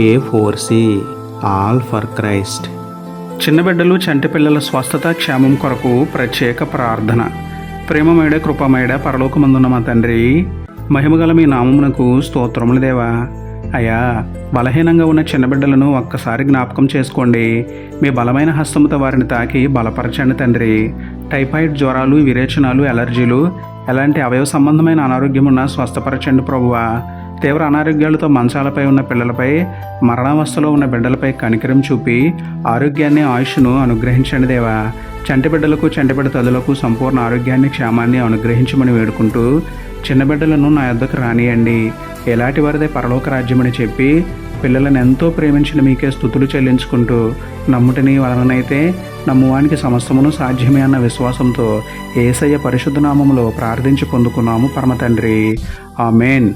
A for C all for Christ చిన్న బిడ్డలు చంటి పిల్లల స్వస్థత క్షేమం కొరకు ప్రత్యేక ప్రార్థన. ప్రేమమేడ కృపమేడ పరలోకమందున్న మా తండ్రి మహిమగల మీ నామమునకు స్తోత్రములు దేవా. అయ్యా బలహీనంగా ఉన్న చిన్న బిడ్డలను ఒక్కసారి జ్ఞాపకం చేసుకోండి. మీ బలమైన హస్తముతో వారిని తాకి బలపరచండి తండ్రి. టైఫాయిడ్ జ్వరాలు విరేచనాలు ఎలర్జీలు ఎలాంటి అవయవ సంబంధమైన అనారోగ్యం ఉన్న స్వస్థపరచండి ప్రభువా. తీవ్ర అనారోగ్యాలతో మంచాలపై ఉన్న పిల్లలపై మరణావస్థలో ఉన్న బిడ్డలపై కనికరం చూపి ఆరోగ్యాన్ని ఆయుష్ను అనుగ్రహించండి దేవా. చంటి బిడ్డలకు చంటి బిడ్డ తదులకు సంపూర్ణ ఆరోగ్యాన్ని క్షేమాన్ని అనుగ్రహించమని వేడుకుంటూ చిన్న బిడ్డలను నా యొద్దకు రానియండి. ఎలాంటి వారిదే పరలోక రాజ్యమని చెప్పి పిల్లలను ఎంతో ప్రేమించిన మీకే స్థుతులు చెల్లించుకుంటూ నమ్ముటని వలననైతే నమ్మువానికి సమస్తమును సాధ్యమే అన్న విశ్వాసంతో ఏసయ్య పరిశుద్ధ నామంలో ప్రార్థించి పొందుకున్నాము పరమతండ్రి. ఆ ఆమెన్.